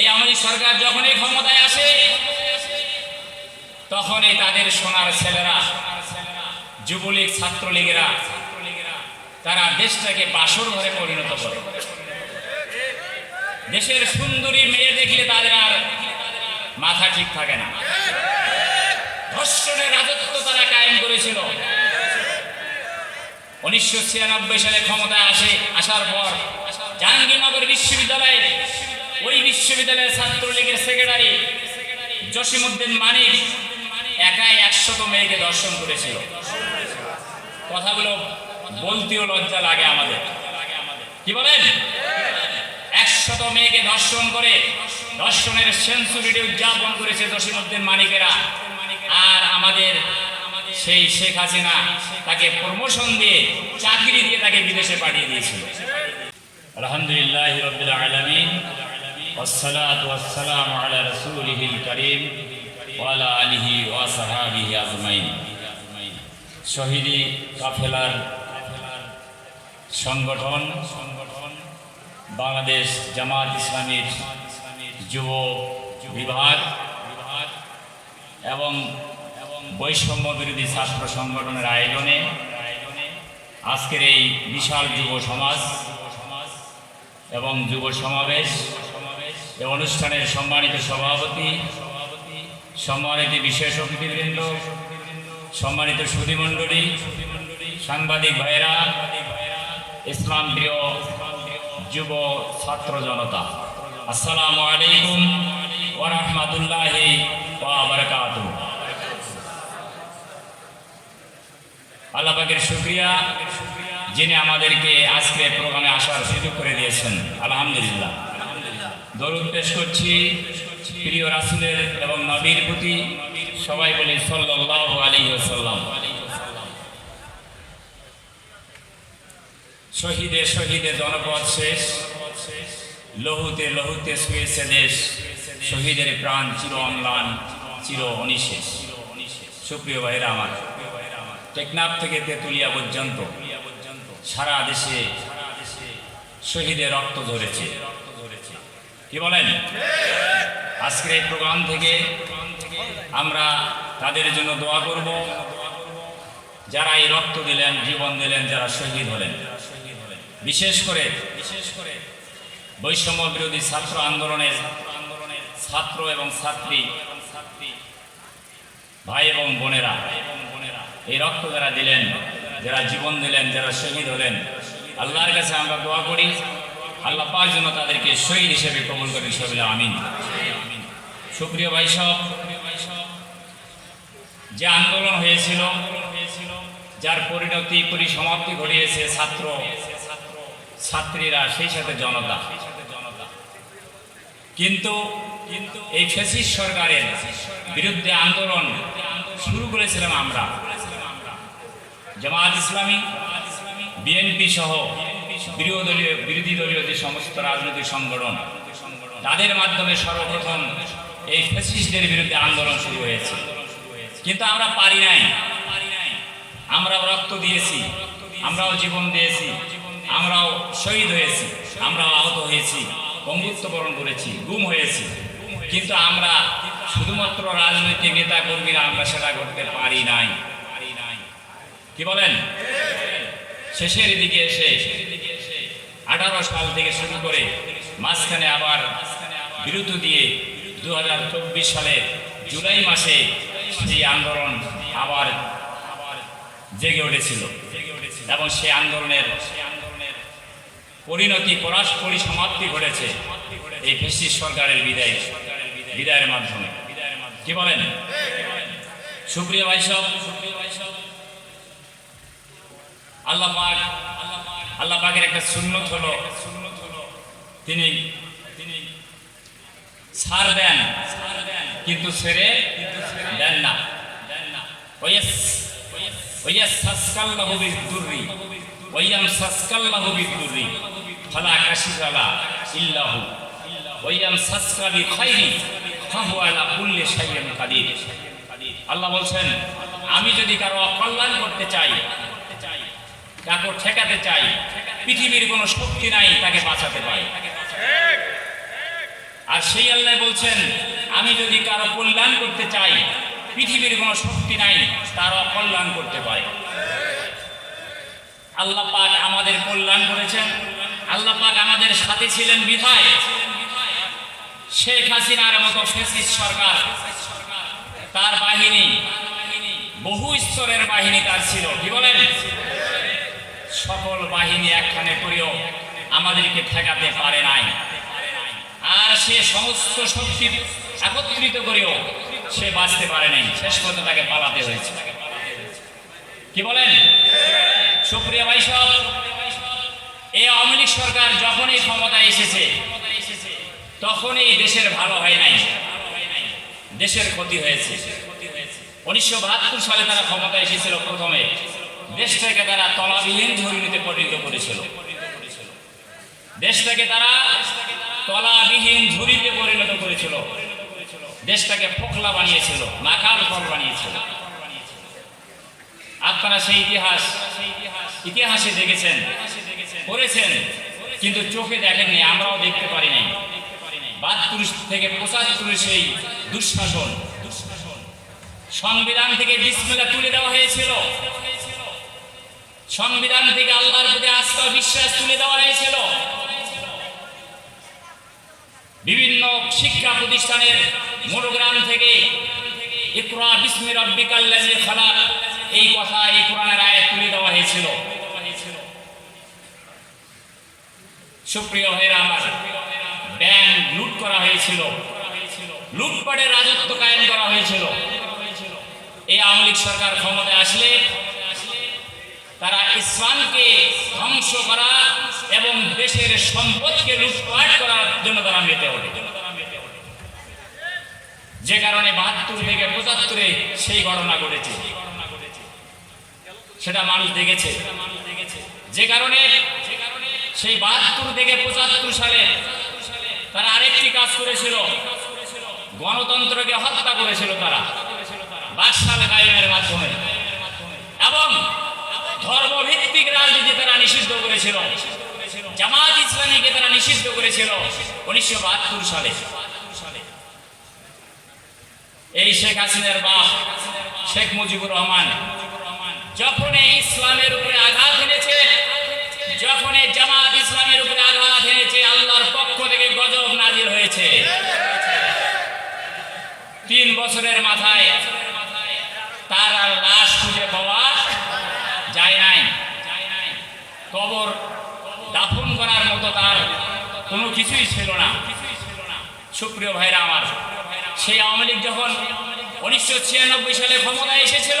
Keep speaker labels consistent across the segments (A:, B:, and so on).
A: এই আমাদের সরকার যখনই ক্ষমতায় আসে, তখনই তাদের সোনার ছেলেরা, যুবলীগ ছাত্রলীগেরা, তারা দেশটাকে বাসর ঘরে পরিণত করে। দেশের সুন্দরী মেয়ে দেখলে তাদের আর মাথা ঠিক থাকে না। ধর্ষণের রাজত্ব তারা কায়েম করেছিল। উনিশশো ছিয়ানব্বই সালে ক্ষমতায় আসে, আসার পর জাহাঙ্গীরনগর বিশ্ববিদ্যালয়ে ওই বিশ্ববিদ্যালয়ের ছাত্রলীগের সেক্রেটারি জসিমউদ্দিন মানিক একাই একশত মেয়েকে দর্শন করেছিল। কথাগুলো বলতেও লজ্জা লাগে আমাদের। কি বলেন? একশত মেয়েকে দর্শন করে দর্শনের সেঞ্চুরিটি উদযাপন করেছে জসিমউদ্দিন মানিকেরা। আর আমাদের সেই শেখ হাসিনা তাকে প্রমোশন দিয়ে চাকরি দিয়ে তাকে বিদেশে পাঠিয়ে দিয়েছিল। আলহামদুলিল্লাহ রবিল والصلاة والسلام على رسوله الكريم وعلى آله وصحابه أجمعين শহীদি কাফেলার সংগঠন সংগঠন বাংলাদেশ জামাত ইসলামীর যুব বিভাগ বিভাগ এবং এবং বৈষম্য বিরোধী ছাত্র সংগঠনের আয়োজনে আজকের এই বিশাল যুব সমাজ এবং যুব সমাবেশ এই অনুষ্ঠানের সম্মানিত সভাপতি, সম্মানিত বিশেষ অতিথিবৃন্দ, সম্মানিত সুধীমণ্ডলী, সাংবাদিক ভাইরা ইসলাম প্রিয় যুব ছাত্র জনতা, আসসালামু আলাইকুম ওরহমতুল্লাহি বারকাত আল্লাহ পাকের শুক্রিয়া যিনি আমাদেরকে আজকে প্রোগ্রামে আসার সুযোগ করে দিয়েছেন, আলহামদুলিল্লাহ। দরুদ পেশ করছি। প্রিয় রাসুলের এবং নবীর প্রতি সবাই বলি সাল্লাল্লাহু আলাইহি ওয়াসাল্লাম। শহীদে শহীদে জনপদ শেষ, লহুতে লহুতে শুয়েছে দেশ, শহীদের প্রাণ চির অম্লান, চির অনিশেষ। সুপ্রিয় ভাইরা আমার, টেকনাফ থেকে তেতুলিয়া পর্যন্ত সারা দেশে শহীদের রক্ত ধরেছে কি বলেন? আজকের এই প্রোগ্রাম থেকে আমরা তাদের জন্য দোয়া করব। যারা এই রক্ত দিলেন, জীবন দিলেন, যারা শহীদ হলেন। বিশেষ করে বিশেষ করে বৈষম্য বিরোধী ছাত্র আন্দোলনের আন্দোলনের ছাত্র এবং ছাত্রী, ভাই এবং বোনেরা, এই রক্ত যারা দিলেন, যারা জীবন দিলেন, যারা শহীদ হলেন, আল্লাহর কাছে আমরা দোয়া করি। আল্লাহ পাক যেন তাদেরকে শহীদ হিসেবে কবুল করেন সবিলা আমিন। সুপ্রিয় ভাই সব যে আন্দোলন হয়েছিল, যার পরিণতি, পরিসমাপ্তি ঘটিয়েছে ছাত্র, ছাত্রীরা, সেই সাথে জনতা। কিন্তু এই ফেসিস সরকারের বিরুদ্ধে আন্দোলন শুরু করেছিলাম আমরা। জামাত ইসলামী, বিএনপি সহ বিরোধী দলীয় বিরোধী দলীয় যে সমস্ত রাজনৈতিক সংগঠন, তাদের মাধ্যমে সর্বপ্রথম এই ফেসিস্টদের বিরুদ্ধে আন্দোলন শুরু হয়েছে। কিন্তু আমরা পারি নাই। আমরাও রক্ত দিয়েছি, আমরাও জীবন দিয়েছি, আমরাও শহীদ হয়েছি, আমরাও আহত হয়েছি বন্ধুত্ব বরণ করেছি, গুম হয়েছি। কিন্তু আমরা শুধুমাত্র রাজনৈতিক নেতা কর্মীরা আমরা সেটা করতে পারি নাই। কি বলেন? শেষের দিকে এসে আঠারো সাল থেকে শুরু করে মাঝখানে আবার বিরতি দিয়ে দু সালের জুলাই মাসে সেই আন্দোলন আবার জেগে উঠেছিল। এবং সেই আন্দোলনের পরিণতি পরাশ পরিসমাপ্তি ঘটেছে এই ফেসিস সরকারের বিদায়, বিদায়ের মাধ্যমে। কি বলেন? সুপ্রিয় ভাই সব আল্লাহ আল্লাহ পাকের একটা সুন্নত হলো, তিনি তিনি ছাড় দেন, কিন্তু ছেড়ে দেন না। দেন না ওয়াস ওয়াস সাসকাল্লাহু বিদুররি, ওয়ায়াম সাসকাল্লাহু বিদুররি, ফালা কাশিফালা ইল্লাহু, ওয়ায়াম সাসকা বিখাইরি, ফাহু আলা কুল্লি শাইইন কাদির। আল্লাহ বলছেন, আমি যদি কারও অকল্যাণ করতে চাই কাকে ঠেকাতে চাই। পৃথিবীর কোনো শক্তি নাই তাকে বাঁচাতে পারে। আর সেই আল্লাহ বলছেন, আমি যদি কারও কল্যাণ করতে চাই, পৃথিবীর কোনো শক্তি নাই তার অকল্যাণ করতে পারে। আল্লাহ পাক আমাদের কল্যাণ করেছেন। আল্লাহ পাক আমাদের সাথে ছিলেন বিধায়। শেখ হাসিনার মতো ফেসিস্ট সরকার, তার বাহিনী, বহু স্তরের বাহিনী তার ছিল। কি বলেন? সকল বাহিনী একখানে করেও, আমাদেরকে ঠেকাতে পারে নাই। আর সে সমস্ত শক্তি একত্রিত করেও, সে বাঁচতে পারে নাই। শেষ পর্যন্ত তাকে পালাতে হয়েছে। কি বলেন? সুপ্রিয়া ভাই সব এই আওয়ামী লীগ সরকার যখনই ক্ষমতায় এসেছে, তখনই দেশের ভালো হয় নাই। দেশের ক্ষতি হয়েছে। উনিশশো বাহাত্তর সালে তারা ক্ষমতায় এসেছিল প্রথমে। দেশটাকে তারা তলাবিহীন ঝুড়িতে পরিণত করেছিল। দেশটাকে তারা তলাবিহীন ঝুড়িতে পরিণত করেছিল। দেশটাকে ফোকলা বানিয়েছিল নাকাল ফল বানিয়েছিল। আপনারা সেই ইতিহাস, ইতিহাসে দেখেছেন করেছেন কিন্তু চোখে দেখেননি, আমরাও দেখতে পারি নাই বাহাত্তর থেকে পঁচাত্তর সেই দুঃশাসন, সংবিধান থেকে বিসমিল্লা তুলে দেওয়া হয়েছিল। সংবিধান থেকে আল্লাহর প্রতি আস্থা বিশ্বাস তুলে দেওয়া হয়েছিল বিভিন্ন শিক্ষা প্রতিষ্ঠানের মনোগ্রাম থেকে ইকরা বিসমি রব্বিকাল্লাযী খালাক এই কথা এই কোরআনের আয়াত তুলে দেওয়া হয়েছিল। সুপ্রিয় ভাইরা আমার, ব্যাংক লুট করা হয়েছিল। লুটপাটের রাজত্ব কায়েম করা হয়েছিল। এই আওয়ামী সরকার ক্ষমতায় আসলে তারা ইসলামকে ধ্বংস করা এবং দেশের সম্পদকে লুটপাট করার জন্য তারা মেতে ওঠে। যে কারণে বাহাত্তর থেকে পঁচাত্তরে সেই ঘটনা ঘটেছে। সেটা মানুষ দেখেছে। যে কারণে সেই বাহাত্তর থেকে পঁচাত্তর সালে তারা আরেকটি কাজ করেছিল। গণতন্ত্রকে হত্যা করেছিল তারা। বাকশাল কায়েমের মাধ্যমে এবং ধর্মভিত্তিক রাজনীতি তারা নিষিদ্ধ করেছিল। জামাত ইসলামীকে তারা নিষিদ্ধ করেছিল উনিশশো বাহাত্তর সালে। এই শেখ হাসিনার বাপ, শেখ মুজিবুর রহমান, যখন ইসলামের উপরে আঘাত এনেছে, যখন এই জামাত ইসলামের উপরে আঘাত এনেছে আল্লাহর পক্ষ থেকে গজব নাজির হয়েছে তিন বছরের মাথায় তার আর লাশ খুঁজে পাওয়া যায় নাই কবর দাফন করার মতো তার কোনো কিছুই ছিল না। সুপ্রিয় ভাইরা আমার, সেই আওয়ামী লীগ যখন উনিশশো ছিয়ানব্বই সালে ক্ষমতায় এসেছিল,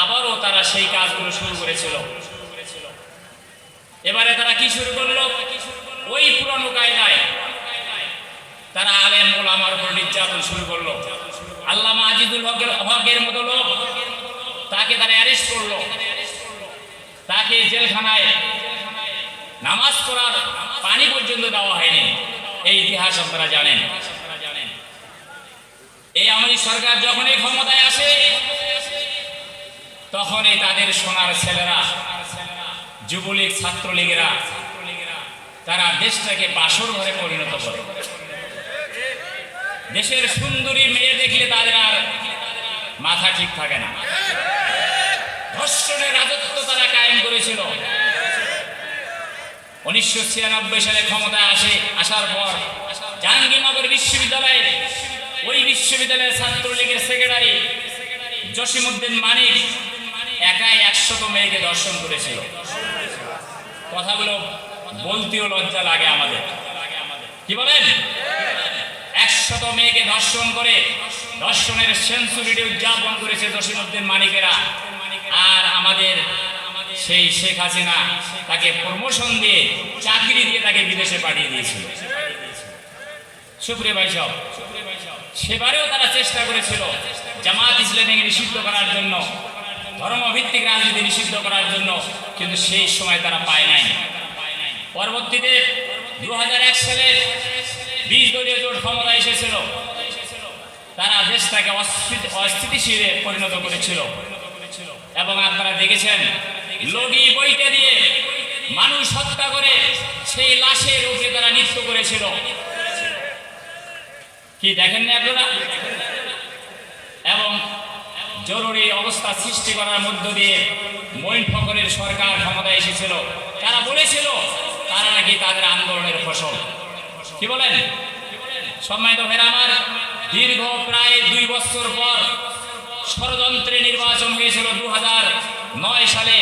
A: আবারও তারা সেই কাজগুলো শুরু করেছিল। এবারে তারা কি শুরু করল? ওই পুরনো কায়দায় তারা আলেম ওলামার উপর নির্যাতন শুরু করল। আল্লামা আজিদুল হকের হকের মতো লোক তাকে তারা অ্যারেস্ট করল। তাকে জেলখানায় নামাজ পড়ার পানি পর্যন্ত দেওয়া হয়নি। এই ইতিহাস আপনারা জানেন। এই লীগ সরকার যখনই ক্ষমতায় আসে, তখনই তাদের সোনার ছেলেরা, যুবলীগ ছাত্রলীগেরা, তারা দেশটাকে বাসর ঘরে পরিণত করে। দেশের সুন্দরী মেয়ে দেখলে তাদের আর মাথা ঠিক থাকে না। ধর্ষণের রাজত্ব তারা কায়েম করেছিল। উনিশশো ছিয়ানব্বই সালে ক্ষমতায় আসে, আসার পর জাহাঙ্গীরনগর বিশ্ববিদ্যালয়ে ওই বিশ্ববিদ্যালয়ের ছাত্রলীগের সেক্রেটারি জসিমুদ্দিন মানিক একাই একশত মেয়েকে দর্শন করেছিল। কথাগুলো বলতেও লজ্জা লাগে আমাদের। কি বলেন? একশত মেয়েকে ধর্ষণ করে ধর্ষণের সেঞ্চুরিটি উদযাপন করেছে জসিমুদ্দিন মানিকেরা। আর আমাদের সেই শেখ হাসিনা তাকে প্রমোশন দিয়ে চাকরি দিয়ে তাকে বিদেশে পাঠিয়ে দিয়েছিল। সুপ্রিয় ভাই সব সেবারেও তারা চেষ্টা করেছিল জামাত ইসলামীকে নিষিদ্ধ করার জন্য, ধর্মভিত্তিক রাজনীতি নিষিদ্ধ করার জন্য, কিন্তু সেই সময় তারা পায় নাই। পরবর্তীতে দু হাজার এক সালের বিশ দলীয় জোট ক্ষমতা এসেছিল। তারা দেশটাকে অস্থিতি- অস্থিতিশীলে পরিণত করেছিল। এবং আপনারা দেখেছেন লগি বইতে দিয়ে মানুষ হত্যা করে, সেই লাশের উপরে তারা নৃত্য করেছিল। কি দেখেন না আপনারা? এবং জরুরি অবস্থা সৃষ্টি করার মধ্য দিয়ে মঈন ফকরের সরকার ক্ষমতায় এসেছিল। তারা বলেছিল, তারা নাকি তাদের আন্দোলনের ফসল। কি বলেন? সম্মানিত আমার, দীর্ঘ প্রায় দুই বছর পর ষড়যন্ত্রে নির্বাচন হয়েছিল দু হাজার নয় সালে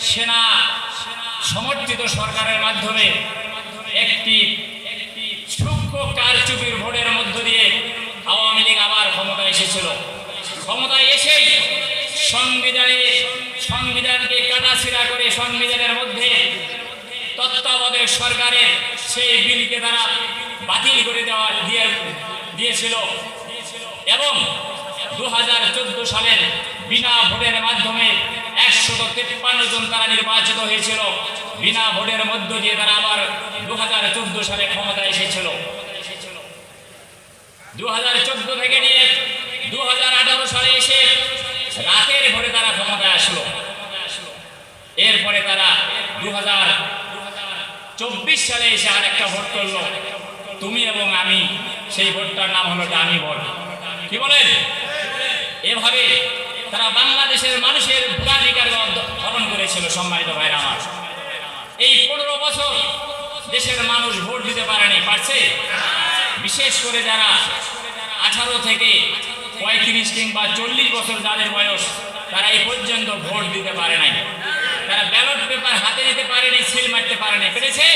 A: সেনা সমর্থিত সরকারের মাধ্যমে একটি সূক্ষ্ম কারচুপির ভোটের মধ্য দিয়ে আওয়ামী লীগ আবার ক্ষমতায় এসেছিল। ক্ষমতায় এসেই সংবিধানে সংবিধানকে কাটাছিড়া করে সংবিধানের মধ্যে তত্ত্বাবধায়ক সরকারের সেই বিলকে তারা বাতিল করে দেওয়া দিয়ে দিয়েছিল এবং দু হাজার চোদ্দ সালের বিনা ভোটের মাধ্যমে জন তারা নির্বাচিত হয়েছিল। বিনা ভোটের মধ্য দিয়ে তারা আবার দু চোদ্দ সালে ক্ষমতায় এসেছিল। দু হাজার চোদ্দ থেকে নিয়ে দু আঠারো সালে এসে রাতের ভোরে তারা ক্ষমতায় আসলো। এরপরে তারা দু চব্বিশ সালে এসে আর ভোট করল। তুমি এবং আমি, সেই ভোটটার নাম হলো ডামি ভোট। কি বলেন? এভাবে তারা বাংলাদেশের মানুষের ভোটাধিকার হরণ করেছিল, সম্মানিত ভাইরা আমার। এই পনেরো বছর দেশের মানুষ ভোট দিতে পারেনি, পারছে? বিশেষ করে যারা আঠারো থেকে পঁয়ত্রিশ কিংবা চল্লিশ বছর যাদের বয়স, তারা এই পর্যন্ত ভোট দিতে পারে নাই। তারা ব্যালট পেপার হাতে নিতে পারেনি, সিল মারতে পারেনি, পেরেছে?